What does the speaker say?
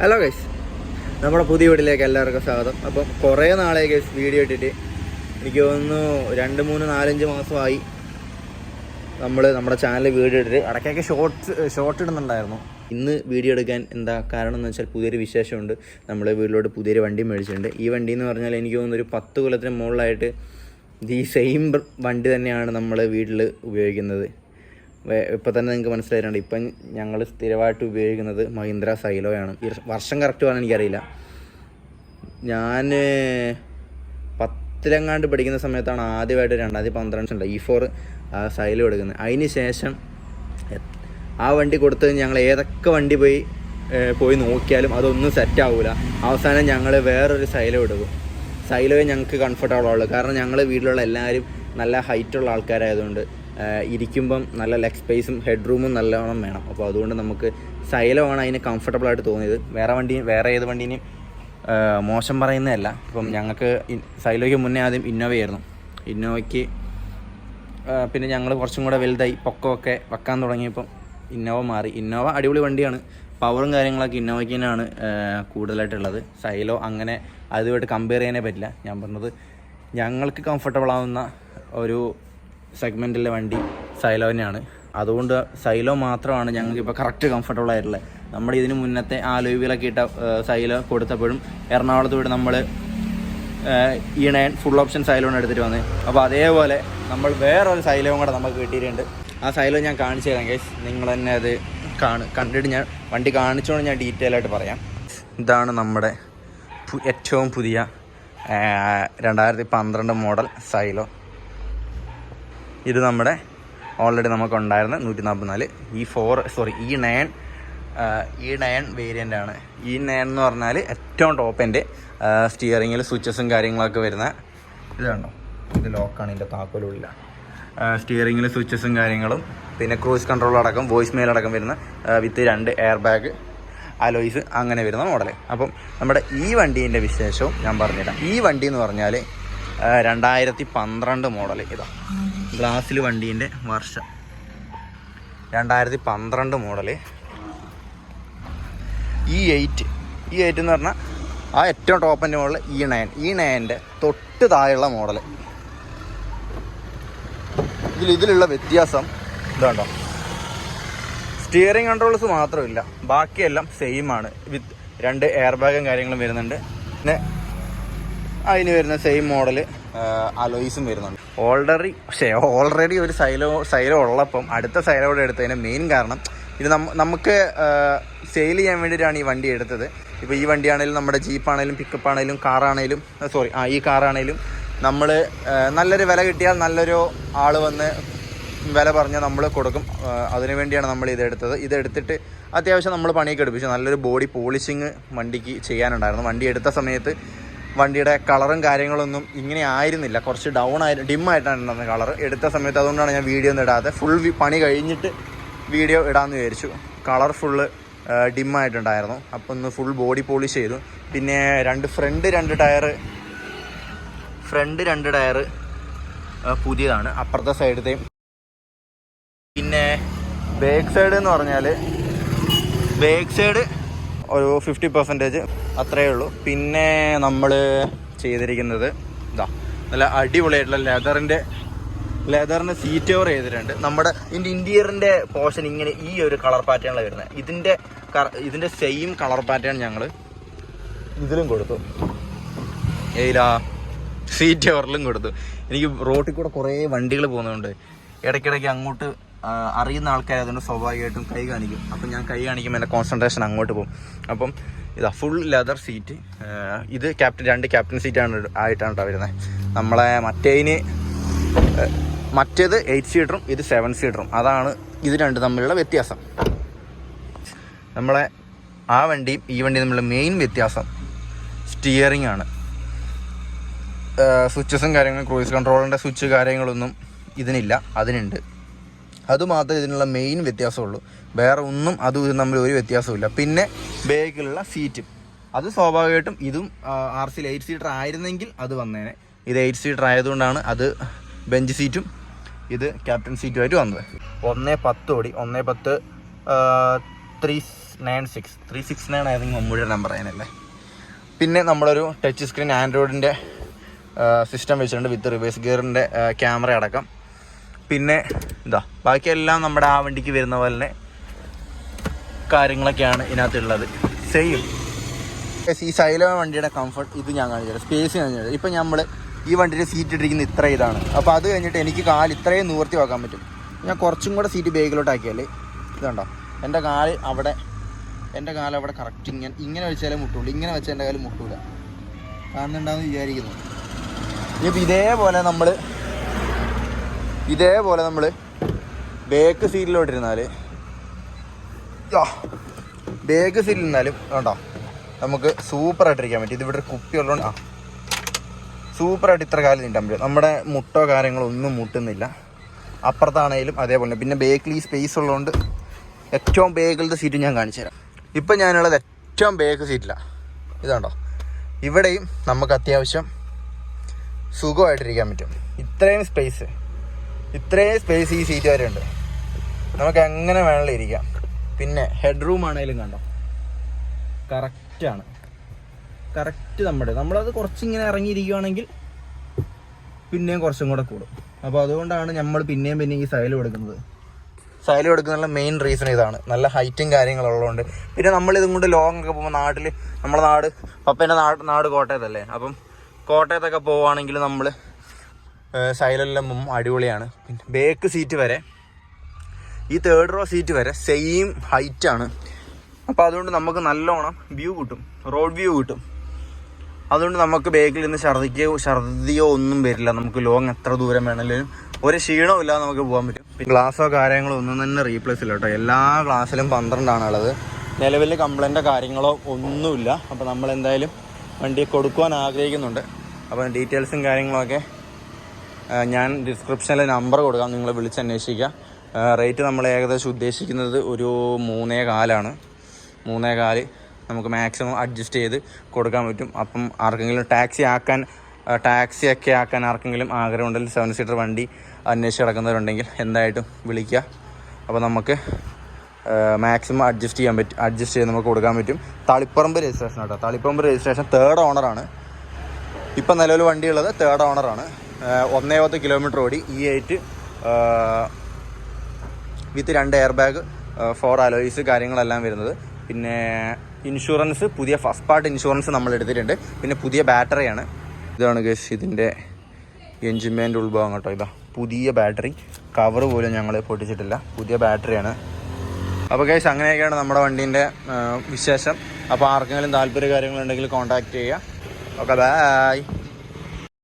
Hello guys നമ്മുടെ പുതിയ വീട്ടിലേക്ക് എല്ലാവർക്കും സ്വാഗതം. അപ്പം കുറേ നാളെ ഗൈസ് വീഡിയോ ഇട്ടിട്ട്. എനിക്ക് തോന്നുന്നു രണ്ട് മൂന്ന് നാലഞ്ച് മാസമായി നമ്മൾ നമ്മുടെ ചാനൽ വീഡിയോ ഇട്ടിട്ട്. ഇടയ്ക്കൊക്കെ ഷോർട്ട്സ് ഷോർട്ട് ഇടുന്നുണ്ടായിരുന്നു. ഇന്ന് വീഡിയോ എടുക്കാൻ എന്താ കാരണം എന്ന് വെച്ചാൽ പുതിയൊരു വിശേഷമുണ്ട്. നമ്മൾ വീട്ടിലോട്ട് പുതിയൊരു വണ്ടി മേടിച്ചിട്ടുണ്ട്. ഈ വണ്ടി എന്ന് പറഞ്ഞാൽ എനിക്ക് തോന്നുന്നു ഒരു പത്ത് കൊല്ലത്തിന് മുകളിലായിട്ട് ഈ സെയിം വണ്ടി തന്നെയാണ് നമ്മൾ വീട്ടിൽ ഉപയോഗിക്കുന്നത്. ഇപ്പം തന്നെ നിങ്ങൾക്ക് മനസ്സിലായിട്ടുണ്ട്. ഇപ്പം ഞങ്ങൾ സ്ഥിരമായിട്ട് ഉപയോഗിക്കുന്നത് മഹീന്ദ്ര സൈലോയാണ് ഈ വർഷം കറക്റ്റ് പറയാൻ എനിക്കറിയില്ല. ഞാൻ പത്തിലെങ്ങാണ്ട് പഠിക്കുന്ന സമയത്താണ് ആദ്യമായിട്ട് രണ്ടായിരത്തി പന്ത്രണ്ട് ഇ ഫോർ സൈലോ എടുക്കുന്നത്. അതിന് ശേഷം ആ വണ്ടി കൊടുത്ത് ഞങ്ങൾ ഏതൊക്കെ വണ്ടി പോയി പോയി നോക്കിയാലും അതൊന്നും സെറ്റ് ആവില്ല അവസാനം ഞങ്ങൾ വേറൊരു സൈലോ എടുക്കും. സൈലോയെ ഞങ്ങൾക്ക് കംഫർട്ടബിൾ ആവുള്ളൂ. കാരണം ഞങ്ങൾ വീട്ടിലുള്ള എല്ലാവരും നല്ല ഹൈറ്റുള്ള ആൾക്കാരായതുകൊണ്ട്. ഇരിക്കുമ്പം നല്ല ലെഗ് സ്പേസും ഹെഡ് റൂമും നല്ലവണ്ണം വേണം. അപ്പോൾ അതുകൊണ്ട് നമുക്ക് സൈലമാണ് അതിന് കംഫർട്ടബിൾ ആയിട്ട് തോന്നിയത്. വേറെ വണ്ടി വേറെ ഏത് വണ്ടീനെയും ആ, മോശം പറയുന്നതല്ല. ഇപ്പം ഞങ്ങൾക്ക് സൈലോയ്ക്ക് മുന്നേ ആദ്യം ഇന്നോവയായിരുന്നു ഇന്നോവയ്ക്ക് പിന്നെ ഞങ്ങൾ കുറച്ചും കൂടെ വലുതായി. പൊക്കമൊക്കെ വെക്കാൻ തുടങ്ങിയപ്പം ഇന്നോവ മാറി. ഇന്നോവ അടിപൊളി വണ്ടിയാണ്. പവറും കാര്യങ്ങളൊക്കെ ഇന്നോവയ്ക്ക് തന്നെയാണ് കൂടുതലായിട്ടുള്ളത്. സൈലോ അങ്ങനെ അതുമായിട്ട് കമ്പയർ ചെയ്യാനേ പറ്റില്ല. ഞാൻ പറഞ്ഞത് ഞങ്ങൾക്ക് കംഫർട്ടബിൾ ആവുന്ന ഒരു സെഗ്മെന്റിലെ വണ്ടി സൈലോ തന്നെയാണ് അതുകൊണ്ട് സൈലോ മാത്രമാണ് ഞങ്ങൾക്ക് ഇപ്പോൾ കറക്റ്റ് കംഫർട്ടബിൾ ആയിട്ടുള്ളത്. നമ്മുടെ ഇതിന് മുന്നത്തെ ആ ലോവിലൊക്കെ ഇട്ട സൈലോ കൊടുത്തപ്പോഴും എറണാകുളത്ത് പോയിട്ട് നമ്മൾ ഈ നയൻ ഫുൾ ഓപ്ഷൻ സൈലോൺ എടുത്തിട്ട് വന്നത് അപ്പോൾ അതേപോലെ നമ്മൾ വേറൊരു സൈലോവും കൂടെ നമുക്ക് കിട്ടിയിട്ടുണ്ട്. ആ സൈലോ ഞാൻ കാണിച്ചു തരാം കേസ് നിങ്ങൾ തന്നെ അത് കാണു കണ്ടിട്ട് ഞാൻ വണ്ടി കാണിച്ചുകൊണ്ട് ഞാൻ ഡീറ്റെയിൽ ആയിട്ട് പറയാം. ഇതാണ് നമ്മുടെ ഏറ്റവും പുതിയ രണ്ടായിരത്തി പന്ത്രണ്ട് മോഡൽ സൈലോ. ഇത് നമ്മുടെ ഓൾറെഡി നമുക്കുണ്ടായിരുന്ന നൂറ്റി നാൽപ്പത്തിനാല് E four sorry E nine E nine variant ആണ്. ഈ നയൻ എന്ന് പറഞ്ഞാൽ ഏറ്റവും ടോപ്പ് ടോപ്പിന്റെ സ്റ്റിയറിങ്ങിൽ സ്വിച്ചസും കാര്യങ്ങളൊക്കെ വരുന്ന ഇത് ഇത് ലോക്കാണ് ഇതിന്റെ താക്കോലുള്ള സ്റ്റിയറിങ്ങിൽ സ്വിച്ചസും കാര്യങ്ങളും പിന്നെ ക്രൂസ് കൺട്രോൾ അടക്കം വോയിസ് മെയിൽ അടക്കം വരുന്ന വിത്ത് രണ്ട് എയർ ബാഗ് അലോയ്സ് അങ്ങനെ വരുന്ന മോഡൽ അപ്പം നമ്മുടെ ഈ വണ്ടീന്റെ വിശേഷവും ഞാൻ പറഞ്ഞുതരാം. ഈ വണ്ടി എന്ന് പറഞ്ഞാൽ രണ്ടായിരത്തി പന്ത്രണ്ട് മോഡൽ ഇതാ. ഗ്ലാസ്സിൽ വണ്ടീന്റെ വർഷം. രണ്ടായിരത്തി പന്ത്രണ്ട് model E eight E eight എന്ന് പറഞ്ഞാൽ ആ ഏറ്റവും ടോപ്പിന്റെ മോഡൽ ഇ നയൻ ഇ നയന്റെ തൊട്ട് താഴെയുള്ള മോഡൽ ഇതിൽ ഇതിലുള്ള വ്യത്യാസം ഇതുണ്ടോ? സ്റ്റിയറിംഗ് കൺട്രോൾസ് മാത്രമില്ല. ബാക്കിയെല്ലാം സെയിം ആണ്. വിത്ത് രണ്ട് എയർ ബാഗും കാര്യങ്ങളും വരുന്നുണ്ട്. പിന്നെ അതിന് വരുന്ന സെയിം മോഡൽ അലോയ്സും വരുന്നുണ്ട്. ഓൾറെഡി പക്ഷേ ഓൾറെഡി ഒരു സൈലോ സൈലോ ഉള്ളപ്പം അടുത്ത സൈലോടെ എടുത്തതിന് മെയിൻ കാരണം ഇത് നമുക്ക് സെയിൽ ചെയ്യാൻ വേണ്ടിയിട്ടാണ് ഈ വണ്ടി എടുത്തത്. ഇപ്പോൾ ഈ വണ്ടിയാണെങ്കിലും നമ്മുടെ ജീപ്പാണേലും പിക്കപ്പ് ആണെങ്കിലും കാറാണേലും സോറി ആ ഈ കാറാണേലും നമ്മൾ നല്ലൊരു വില കിട്ടിയാൽ നല്ലൊരു ആൾ വന്ന് വില പറഞ്ഞ് നമ്മൾ കൊടുക്കും. അതിനു വേണ്ടിയാണ് നമ്മൾ ഇതെടുത്തത് ഇതെടുത്തിട്ട് അത്യാവശ്യം നമ്മൾ പണിയൊക്കെ എടുപ്പിച്ചു. നല്ലൊരു ബോഡി പോളിഷിങ് വണ്ടിക്ക് ചെയ്യാനുണ്ടായിരുന്നു. വണ്ടി എടുത്ത സമയത്ത് വണ്ടിയുടെ കളറും കാര്യങ്ങളൊന്നും ഇങ്ങനെ ആയിരുന്നില്ല. കുറച്ച് ഡൗൺ ആയി ഡിം ആയിട്ടാണ് ഉണ്ടായിരുന്നത് കളർ എടുത്ത സമയത്ത് അതുകൊണ്ടാണ് ഞാൻ വീഡിയോ ഒന്നും ഇടാതെ ഫുൾ പണി കഴിഞ്ഞിട്ട് വീഡിയോ ഇടാമെന്ന് വിചാരിച്ചു. കളർ ഫുള്ള് ഡിം ആയിട്ടുണ്ടായിരുന്നു. അപ്പോൾ ഒന്ന് ഫുൾ ബോഡി പോളിഷ് ചെയ്തു. പിന്നെ രണ്ട് ഫ്രണ്ട് രണ്ട് ടയർ ഫ്രണ്ട് രണ്ട് ടയർ പുതിയതാണ്. അപ്പുറത്തെ സൈഡത്തെയും പിന്നെ ബാക്ക് സൈഡ് എന്ന് പറഞ്ഞാൽ ബാക്ക് സൈഡ് ഒരു ഫിഫ്റ്റി പെർസെന്റേജ് അത്രയേ ഉള്ളൂ. പിന്നെ നമ്മൾ ചെയ്തിരിക്കുന്നത് ഇതാ നല്ല അടിപൊളിയായിട്ടുള്ള ലെതറിന്റെ ലെതറിന്റെ സീറ്റ് ഓവർ ചെയ്തിട്ടുണ്ട്. നമ്മുടെ ഇതിന്റെ ഇന്റീരിയറിന്റെ പോർഷൻ ഇങ്ങനെ ഈ ഒരു കളർ പാറ്റേണിലാണ് വരുന്നത്. ഇതിന്റെ ഇതിന്റെ സെയിം കളർ പാറ്റേൺ ഞങ്ങൾ ഇതിലും കൊടുത്തു. ഏയിലാ സീറ്റ് ഓവറിലും കൊടുത്തു. എനിക്ക് റോട്ടിൽ കൂടെ കുറേ വണ്ടികൾ പോകുന്നതുകൊണ്ട് ഇടയ്ക്കിടയ്ക്ക് അങ്ങോട്ട് അറിയുന്ന ആൾക്കാർ അതുകൊണ്ട് സ്വാഭാവികമായിട്ടും കൈ കാണിക്കും. അപ്പം ഞാൻ കൈ കാണിക്കുമ്പോൾ എന്റെ കോൺസെൻട്രേഷൻ അങ്ങോട്ട് പോകും. അപ്പം ഇതാ ഫുൾ ലെതർ സീറ്റ് ഇത് ക്യാപ്റ്റൻ രണ്ട് ക്യാപ്റ്റൻ സീറ്റാണ് ആയിട്ടാണ് കേട്ടോ വരുന്നത് നമ്മളെ മറ്റേതിന് മറ്റേത് എയ്റ്റ് സീറ്ററും ഇത് സെവൻ സീറ്ററും അതാണ് ഇത് രണ്ട് തമ്മിലുള്ള വ്യത്യാസം. നമ്മളെ ആ വണ്ടിയും ഈ വണ്ടിയും തമ്മിലുള്ള മെയിൻ വ്യത്യാസം സ്റ്റിയറിംഗ് ആണ്. സ്വിച്ചസും കാര്യങ്ങളും ക്രൂയിസ് കൺട്രോളിന്റെ സ്വിച്ച് കാര്യങ്ങളൊന്നും ഇതിനില്ല അതിനുണ്ട്. അതുമാത്രമേ ഇതിനുള്ള മെയിൻ വ്യത്യാസമുള്ളൂ. വേറെ ഒന്നും അതും ഇതും തമ്മിൽ ഒരു വ്യത്യാസമില്ല പിന്നെ ബാഗിലുള്ള സീറ്റ് അത് സ്വാഭാവികമായിട്ടും ഇതും ആർ സിയിൽ എയ്റ്റ് സീറ്റർ ആയിരുന്നെങ്കിൽ അത് വന്നേനെ. ഇത് എയ്റ്റ് സീറ്റർ ആയതുകൊണ്ടാണ് അത് ബെഞ്ച് സീറ്റും ഇത് ക്യാപ്റ്റൻ സീറ്റുമായിട്ട് വന്നത്. ഒന്നേ പത്ത് ഓടി. ഒന്നേ പത്ത് three nine six three six nine ആയിരുന്നു മമ്മൂടിയുടെ നമ്പർ അതിനല്ലേ പിന്നെ നമ്മളൊരു ടച്ച് സ്ക്രീൻ ആൻഡ്രോയിഡിന്റെ സിസ്റ്റം വെച്ചിട്ടുണ്ട് വിത്ത് റിവേഴ്സ് ഗിയറിന്റെ ക്യാമറ അടക്കം. പിന്നെ ഇതാ ബാക്കിയെല്ലാം നമ്മുടെ ആ വണ്ടിക്ക് വരുന്ന പോലെ തന്നെ കാര്യങ്ങളൊക്കെയാണ് ഇതിനകത്തുള്ളത്. സെയിം ഈ സൈലോ വണ്ടിയുടെ കംഫർട്ട് ഇത് ഞാൻ കാണിച്ചു സ്പേസ് കാണിച്ചു ഇപ്പം നമ്മൾ ഈ വണ്ടിയുടെ സീറ്റ് ഇട്ടിരിക്കുന്ന ഇത്ര ഇതാണ്. അപ്പോൾ അത് കഴിഞ്ഞിട്ട് എനിക്ക് കാൽ ഇത്രയും നിവർത്തി വെക്കാൻ പറ്റും. ഞാൻ കുറച്ചും കൂടെ സീറ്റ് ബേഗിലോട്ട് ആക്കിയാൽ ഇതുണ്ടോ? എന്റെ കാൽ അവിടെ എന്റെ കാൽ അവിടെ കറക്റ്റ് ഇങ്ങനെ ഇങ്ങനെ വെച്ചാലേ മുട്ടുള്ളൂ. ഇങ്ങനെ വെച്ചാൽ എന്റെ കാൽ മുട്ടൂല. കാണുന്നുണ്ടാവും വിചാരിക്കുന്നു. ഇനിയിപ്പോൾ ഇതേപോലെ നമ്മൾ ഇതേപോലെ നമ്മൾ ബേക്ക് സീറ്റിലോട്ടിരുന്നാൽ ബേക്ക് സീറ്റിൽ നിന്നാലും കണ്ടോ നമുക്ക് സൂപ്പറായിട്ടിരിക്കാൻ പറ്റും. ഇതിവിടെ ഒരു കുപ്പി ഉള്ളതുകൊണ്ട് ആ. സൂപ്പറായിട്ട് ഇത്ര കാലം നീട്ടാൻ പറ്റും. നമ്മുടെ മുട്ടോ കാര്യങ്ങളോ ഒന്നും മുട്ടുന്നില്ല. അപ്പുറത്താണേലും അതേപോലെ പിന്നെ ബേക്കിൽ ഈ സ്പേസ് ഉള്ളതുകൊണ്ട് ഏറ്റവും ബേക്കിലത്തെ സീറ്റ് ഞാൻ കാണിച്ചു തരാം. ഇപ്പം ഞാനുള്ളത് ഏറ്റവും ബേക്ക് സീറ്റിലാണ് ഇതാണ്ടോ? ഇവിടെയും നമുക്ക് അത്യാവശ്യം സുഖമായിട്ടിരിക്കാൻ പറ്റും. ഇത്രയും സ്പേസ് ഇത്രയും സ്പേസ് ഈ സീറ്റ് വരെ ഉണ്ട് നമുക്ക് എങ്ങനെ വേണമെങ്കിലും ഇരിക്കാം. പിന്നെ ഹെഡ് റൂം ആണെങ്കിലും കണ്ടോ? കറക്റ്റാണ് കറക്റ്റ് നമ്മുടെ നമ്മളത് കുറച്ചിങ്ങനെ ഇറങ്ങിയിരിക്കുകയാണെങ്കിൽ പിന്നെയും കുറച്ചും കൂടെ കൂടും. അപ്പോൾ അതുകൊണ്ടാണ് നമ്മൾ പിന്നെയും പിന്നെയും ഈ സൈലം എടുക്കുന്നത് സൈലം എടുക്കുന്നതിനുള്ള മെയിൻ റീസൺ ഇതാണ്. നല്ല ഹൈറ്റും കാര്യങ്ങളുള്ളതുകൊണ്ട് പിന്നെ നമ്മൾ ഇതും കൊണ്ട് ലോങ് ഒക്കെ പോകുമ്പോൾ നാട്ടിൽ നമ്മുടെ നാട് പപ്പേന്റെ നാട് നാട് കോട്ടയത്തല്ലേ? അപ്പം കോട്ടയത്തൊക്കെ പോവുകയാണെങ്കിൽ നമ്മൾ സൈലെല്ലാം അടിപൊളിയാണ്. പിന്നെ ബേക്ക് സീറ്റ് വരെ. ഈ തേർഡ് റോ സീറ്റ് വരെ സെയിം ഹൈറ്റാണ് അപ്പോൾ അതുകൊണ്ട് നമുക്ക് നല്ലോണം വ്യൂ കിട്ടും. റോഡ് വ്യൂ കിട്ടും. അതുകൊണ്ട് നമുക്ക് ബേക്കിൽ നിന്ന് ഛർദ്ദിക്കോ ഛർദ്ദിയോ ഒന്നും വരില്ല. നമുക്ക് ലോങ് എത്ര ദൂരം വേണമെങ്കിലും ഒരു ക്ഷീണവും ഇല്ലാതെ നമുക്ക് പോകാൻ പറ്റും. ഗ്ലാസ്സോ കാര്യങ്ങളോ ഒന്നും തന്നെ റീപ്ലേസ് ഇല്ല കേട്ടോ. എല്ലാ ഗ്ലാസ്സിലും പന്ത്രണ്ടാണ് ഉള്ളത്. നിലവിൽ കംപ്ലൈന്റോ കാര്യങ്ങളോ ഒന്നുമില്ല. അപ്പോൾ നമ്മൾ എന്തായാലും വണ്ടി കൊടുക്കുവാൻ ആഗ്രഹിക്കുന്നുണ്ട്. അപ്പോൾ ഡീറ്റെയിൽസും കാര്യങ്ങളൊക്കെ ഞാൻ ഡിസ്ക്രിപ്ഷനിൽ നമ്പർ കൊടുക്കാം. നിങ്ങൾ വിളിച്ച് അന്വേഷിക്കുക. റേറ്റ് നമ്മൾ ഏകദേശം ഉദ്ദേശിക്കുന്നത് ഒരു മൂന്നേ കാലാണ്. മൂന്നേ കാൽ നമുക്ക് മാക്സിമം അഡ്ജസ്റ്റ് ചെയ്ത് കൊടുക്കാൻ പറ്റും. അപ്പം ആർക്കെങ്കിലും ടാക്സി ആക്കാൻ ടാക്സി ഒക്കെ ആക്കാൻ ആർക്കെങ്കിലും ആഗ്രഹമുണ്ടെങ്കിൽ സെവൻ സീറ്റർ വണ്ടി അന്വേഷിച്ച് കിടക്കുന്നവരുണ്ടെങ്കിൽ എന്തായിട്ടും വിളിക്കുക. അപ്പോൾ നമുക്ക് മാക്സിമം അഡ്ജസ്റ്റ് ചെയ്യാൻ പറ്റും. അഡ്ജസ്റ്റ് ചെയ്ത് നമുക്ക് കൊടുക്കാൻ പറ്റും. തളിപ്പറമ്പ് രജിസ്ട്രേഷൻ കേട്ടോ തളിപ്പറമ്പ് രജിസ്ട്രേഷൻ തേർഡ് ഓണറാണ് ഇപ്പം നിലവിൽ വണ്ടിയുള്ളത് തേർഡ് ഓണറാണ് ഒന്നേ പത്ത് കിലോമീറ്റർ ഓടി ഇ എയ്റ്റ് വിത്ത് രണ്ട് എയർ ബാഗ് ഫോർ അലോയ്സ് കാര്യങ്ങളെല്ലാം വരുന്നത്. പിന്നെ ഇൻഷുറൻസ് പുതിയ ഫസ്റ്റ് പാർട്ട് ഇൻഷുറൻസ് നമ്മൾ എടുത്തിട്ടുണ്ട്. പിന്നെ പുതിയ ബാറ്ററിയാണ് ഇതാണ് ഗസ് ഇതിന്റെ എൻജിൻമേന്റെ ഉൾഭാഗം കേട്ടോ. ഇതാ പുതിയ ബാറ്ററി കവർ പോലും ഞങ്ങൾ പൊട്ടിച്ചിട്ടില്ല. പുതിയ ബാറ്ററിയാണ് അപ്പോൾ ഗൈസ് അങ്ങനെയൊക്കെയാണ് നമ്മുടെ വണ്ടീന്റെ വിശേഷം. അപ്പോൾ ആർക്കെങ്കിലും താല്പര്യ കാര്യങ്ങളുണ്ടെങ്കിൽ കോൺടാക്റ്റ് ചെയ്യുക. Okay bye